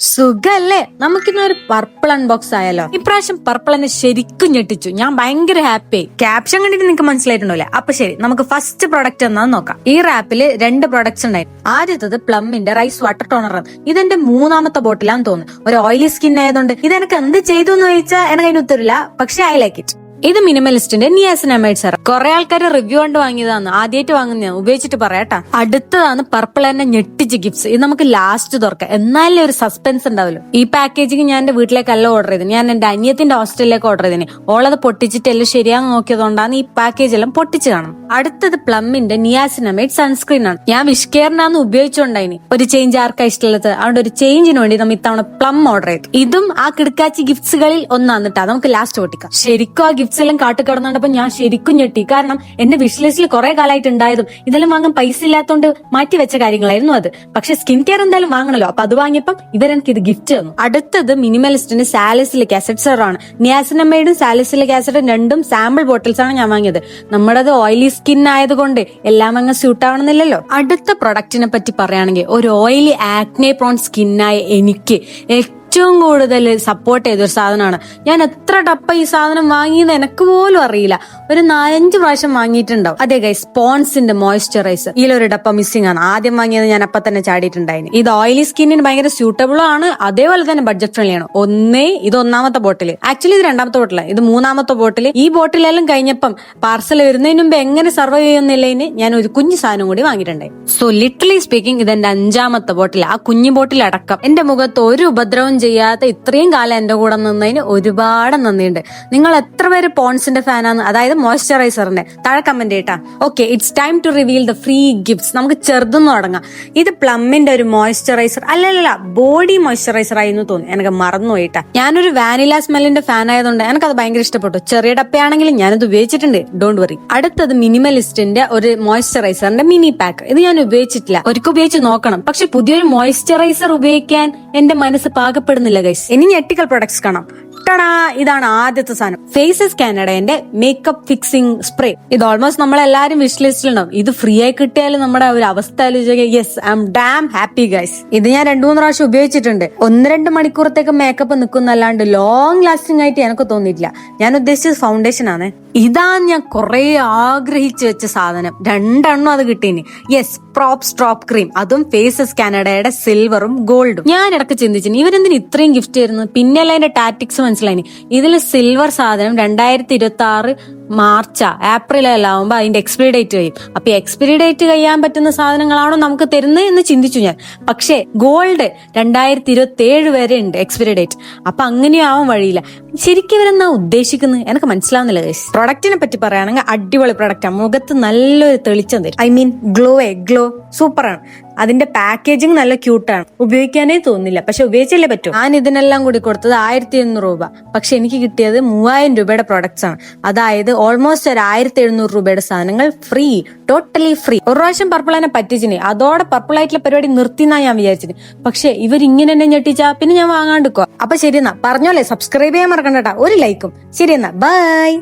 സുഖല്ലേ? നമുക്കിന്ന് ഒരു പർപ്പിൾ അൺബോക്സ് ആയാലോ? ഇപ്രാവശ്യം പർപ്പിൾ എന്നെ ശരിക്കും ഞെട്ടിച്ചു. ഞാൻ ഭയങ്കര ഹാപ്പി ക്യാപ്ഷൻ കണ്ടിട്ട് നിങ്ങൾക്ക് മനസ്സിലായിട്ടുണ്ടല്ലേ അപ്പൊ ശരി നമുക്ക് ഫസ്റ്റ് പ്രൊഡക്റ്റ് എന്നാന്ന് നോക്കാം. ഈ റാപ്പിൽ രണ്ട് പ്രൊഡക്ട്സ് ഉണ്ടായി ആദ്യത്തത് പ്ലംബിന്റെ റൈസ് വാട്ടർ ടോണർ ഇതെന്റെ മൂന്നാമത്തെ ബോട്ടിലാന്ന് തോന്നുന്നു. ഒരു ഓയിലി സ്കിൻ ആയതുകൊണ്ട്. ഇത് എനിക്ക് എന്ത് ചെയ്തു എന്ന് ചോദിച്ചാൽ എനിക്ക് അതിന് ഉത്തരവില്ല. പക്ഷെ ഐ ലൈക്ക് ഇറ്റ് ഇത് മിനിമലിസ്റ്റിന്റെ നിയാസിനമൈഡ് സാർ കുറെ ആൾക്കാർ റിവ്യൂ കൊണ്ട് വാങ്ങിയതാണ്. ആദ്യമായിട്ട് വാങ്ങുന്ന ഉപയോഗിച്ചിട്ട് പറയാട്ടാ അടുത്തതാണ് പർപ്പിൾ എന്നെ ഞെട്ടിച്ച് ഗിഫ്റ്റ്സ് ഇത് നമുക്ക് ലാസ്റ്റ് തുറക്കാം. എന്നാലേ ഒരു സസ്പെൻസ് ഉണ്ടാവല്ലോ ഈ പാക്കേജിങ് ഞാൻ എന്റെ വീട്ടിലേക്കല്ല ഓർഡർ ചെയ്തത്. ഞാൻ എന്റെ അനിയത്തിന്റെ ഹോസ്റ്റലിലേക്ക് ഓർഡർ ചെയ്തതിന്. ഓളത് പൊട്ടിച്ചിട്ടെല്ലാം ശരിയാന്ന് നോക്കിയതുകൊണ്ടാണ് ഈ പാക്കേജ് എല്ലാം പൊട്ടിച്ച് കാണും അടുത്തത് പ്ലമ്മിന്റെ നിയാസിനമൈഡ് സൺസ്ക്രീൻ ആണ്. ഞാൻ വിഷ്കെയറിനാന്ന് ഉപയോഗിച്ചുകൊണ്ടായിന്. ഒരു ചേഞ്ച് ആർക്കാ ഇഷ്ടമുള്ളത്? അതുകൊണ്ട് ഒരു ചേഞ്ചിന് വേണ്ടി നമ്മൾ ഇത്തവണ പ്ലം ഓർഡർ ചെയ്തു. ഇതും ആ കിടക്കാച്ചി ഗിഫ്റ്റ്സുകളിൽ ഒന്നാന്നിട്ടാ. നമുക്ക് ലാസ്റ്റ് പൊട്ടിക്കാം. ശരിക്കും ആ ഗിഫ്റ്റ്സ് എല്ലാം കാട്ടി ഞാൻ ശരിക്കും ഞെട്ടി. കാരണം എന്റെ വിഷ് കുറെ കാലമായിട്ട് ഉണ്ടായതും ഇതെല്ലാം വാങ്ങാൻ പൈസ ഇല്ലാത്തോണ്ട് മാറ്റി വെച്ച കാര്യങ്ങളായിരുന്നു അത്. പക്ഷെ സ്കിൻ കെയർ എന്തായാലും വാങ്ങണല്ലോ. അപ്പൊ അത് വാങ്ങിയപ്പം ഇവരെനിക്ക് ഇത് ഗിഫ്റ്റ് തന്നു. അടുത്തത് മിനിമലിസ്റ്റിന് സാലസിലിക് ആസിഡ് സെറാണ് നിയാസിനമൈഡും സാലസിലിക് ആസിഡും രണ്ടും സാമ്പിൾ ബോട്ടിൽസ് ആണ് ഞാൻ വാങ്ങിയത്. നമ്മുടേത് ഓയിലി സ്കിൻ ആയതുകൊണ്ട് എല്ലാം അങ്ങ് സ്യൂട്ട് ആവണമെന്നില്ലല്ലോ. അടുത്ത പ്രൊഡക്റ്റിനെ പറ്റി പറയുകയാണെങ്കിൽ ഒരു ഓയിലി ആക്നെ പ്രോൺ സ്കിന്നായ എനിക്ക് ഏറ്റവും കൂടുതൽ സപ്പോർട്ട് ചെയ്തൊരു സാധനമാണ്. ഞാൻ എത്ര ടപ്പ ഈ സാധനം വാങ്ങിയെന്ന് എനിക്ക് പോലും അറിയില്ല. ഒരു നാലഞ്ച് പ്രാവശ്യം വാങ്ങിയിട്ടുണ്ടാവും. അതെ ഗൈസ് സ്പോൺസിന്റെ മോയ്സ്ചറൈസർ ഇതിലൊരു ടപ്പ മിസ്സിംഗ് ആണ്. ആദ്യം വാങ്ങിയത് ഞാൻ അപ്പൊ തന്നെ ചാടിയിട്ടുണ്ടായിന്. ഇത് ഓയിലി സ്കിന്നിന് ഭയങ്കര സ്യൂട്ടബിൾ ആണ്. അതേപോലെ തന്നെ ബഡ്ജറ്റ് ഫ്രണ്ട്ലി ആണ്. ഒന്നേ ഇത് ഒന്നാമത്തെ ബോട്ടിൽ ആക്ച്വലി ഇത് രണ്ടാമത്തെ ബോട്ടിൽ ഇത് മൂന്നാമത്തെ ബോട്ടിൽ ഈ ബോട്ടിലെല്ലാം കഴിഞ്ഞപ്പം പാർസൽ വരുന്നതിന് മുമ്പ് എങ്ങനെ സർവൈവ് ചെയ്യുന്നില്ലതിന് ഞാൻ ഒരു കുഞ്ഞു സാധനം കൂടി വാങ്ങിയിട്ടുണ്ടായി. സോ ലിറ്ററലി സ്പീക്കിംഗ് ഇത് എന്റെ അഞ്ചാമത്തെ ബോട്ടിൽ ആ കുഞ്ഞു ബോട്ടിൽ അടക്കം. എന്റെ മുഖത്ത് ഒരു ഉപദ്രവം ചെയ്യാത്ത ഇത്രയും കാലം എന്റെ കൂടെ നിന്നതിന് ഒരുപാട് നന്ദിയുണ്ട്. നിങ്ങൾ എത്ര പേര് പോൺസിന്റെ ഫാനാണ് അതായത് മോയ്സ്ചറൈസറിന്റെ. താഴെ comment ചെയ്യട്ടാ. Okay it's time to reveal the free gifts നമുക്ക് ചെറുതെന്ന് തുടങ്ങാം. ഇത് പ്ലമ്മിന്റെ ഒരു മോയ്സ്ചറൈസർ അല്ലല്ല ബോഡി മോയ്സ്ചറൈസർ ആയിരുന്നു തോന്നി എനിക്ക് മറന്നു പോയിട്ടാ. ഞാനൊരു വാനില സ്മെല്ലിന്റെ ഫാൻ ആയതുകൊണ്ട് എനിക്കത് ഭയങ്കര ഇഷ്ടപ്പെട്ടു. ചെറിയ ഡപ്പയാണെങ്കിലും ഞാനത് ഉപയോഗിച്ചിട്ടുണ്ട്. ഡോണ്ട് വറി അടുത്തത് മിനിമലിസ്റ്റിന്റെ ഒരു മോയ്സ്ചറൈസറിന്റെ മിനി പാക്ക്. ഇത് ഞാൻ ഉപയോഗിച്ചിട്ടില്ല. ഒരിക്കൽ ഉപയോഗിച്ച് നോക്കണം. പക്ഷെ പുതിയൊരു മോയ്സ്ചറൈസർ ഉപയോഗിക്കാൻ എന്റെ മനസ്സ് പാകപ്പെടുന്നില്ല ഗൈസ് ഇനി ഞെട്ടിക്കൽ പ്രൊഡക്ട്സ് കാണാം. ഇതാണ് ആദ്യത്തെ സാധനം. ഫേസസ് കാനഡയുടെ മേക്കപ്പ് ഫിക്സിംഗ് സ്പ്രേ ഇത് ഓൾമോസ്റ്റ് നമ്മളെല്ലാരും വിഷ് ലിസ്റ്റിലുണ്ടാവും ഇത് ഫ്രീ ആയി കിട്ടിയാലും നമ്മുടെ ഒരു അവസ്ഥ yes I'm damn happy guys ഇത് ഞാൻ രണ്ടു മൂന്ന് പ്രാവശ്യം ഉപയോഗിച്ചിട്ടുണ്ട്. ഒന്ന് രണ്ട് മണിക്കൂറത്തേക്ക് മേക്കപ്പ് നിൽക്കുന്നല്ലാണ്ട് ലോങ് ലാസ്റ്റിംഗ് ആയിട്ട് എനിക്ക് തോന്നിയിട്ടില്ല. ഞാൻ ഉദ്ദേശിച്ചത് ഫൗണ്ടേഷൻ ആണ്. ഇതാണ് ഞാൻ കുറെ ആഗ്രഹിച്ചു വെച്ച സാധനം. രണ്ടെണ്ണം അത് കിട്ടീന്. യെസ് പ്രോപ്സ് ഡ്രോപ്പ് ക്രീം അതും ഫേസസ് കാനഡയുടെ സിൽവറും ഗോൾഡും ഞാൻ ഇടയ്ക്ക് ചിന്തിച്ചു ഇവരെന്തിന് ഇത്രയും ഗിഫ്റ്റ് തരുന്നു പിന്നല്ല അതിന്റെ ടാറ്റിക്സ് മനസ്സിലായി ഇതിൽ സിൽവർ സാധനം രണ്ടായിരത്തി ഇരുപത്തി ആറ് മാർച്ചാ ഏപ്രിലെല്ലാം ആവുമ്പോൾ അതിന്റെ എക്സ്പിരി ഡേറ്റ് കഴിയും. അപ്പൊ എക്സ്പിരി ഡേറ്റ് കഴിയാൻ പറ്റുന്ന സാധനങ്ങളാണോ നമുക്ക് തരുന്നത് എന്ന് ചിന്തിച്ചു ഞാൻ. പക്ഷേ ഗോൾഡ് രണ്ടായിരത്തി ഇരുപത്തി ഏഴ് വരെ ഉണ്ട് എക്സ്പിരി ഡേറ്റ് അപ്പൊ അങ്ങനെയും ആവാൻ വഴിയില്ല. ശരിക്കും ഇവരെന്നാ ഉദ്ദേശിക്കുന്നത് എനിക്ക് മനസ്സിലാവുന്നില്ല പ്രൊഡക്റ്റിനെ പറ്റി പറയുകയാണെങ്കിൽ അടിപൊളി പ്രൊഡക്റ്റാണ് മുഖത്ത് നല്ലൊരു തെളിച്ചം തരും. I mean glow a glow സൂപ്പറാണ് അതിന്റെ പാക്കേജിങ് നല്ല ക്യൂട്ടാണ് ഉപയോഗിക്കാനേ തോന്നില്ല. പക്ഷെ ഉപയോഗിച്ചല്ലേ പറ്റും. ഞാൻ ഇതിനെല്ലാം കൂടി കൊടുത്തത് ആയിരത്തി എണ്ണൂറ് രൂപ. പക്ഷെ എനിക്ക് കിട്ടിയത് മൂവായിരം രൂപയുടെ പ്രൊഡക്ട്സ് ആണ്. അതായത് ഓൾമോസ്റ്റ് ഒരു ആയിരത്തി എഴുന്നൂറ് രൂപയുടെ സാധനങ്ങൾ ഫ്രീ ടോട്ടലി ഫ്രീ ഒരു പ്രാവശ്യം പർപ്പിളനെ പറ്റിച്ചിന്. അതോടെ പർപ്പിൾ ആയിട്ടുള്ള പരിപാടി നിർത്തിന്നാ ഞാൻ വിചാരിച്ചത്. പക്ഷെ ഇവർ ഇങ്ങനെ എന്നെ ഞെട്ടിച്ചാ പിന്നെ ഞാൻ വാങ്ങാണ്ടിക്കോ അപ്പൊ ശരി എന്നാ. പറഞ്ഞോളെ സബ്സ്ക്രൈബ് ചെയ്യാൻ മറക്കണ്ട ഒരു ലൈക്കും ശരി എന്നാ. ബൈ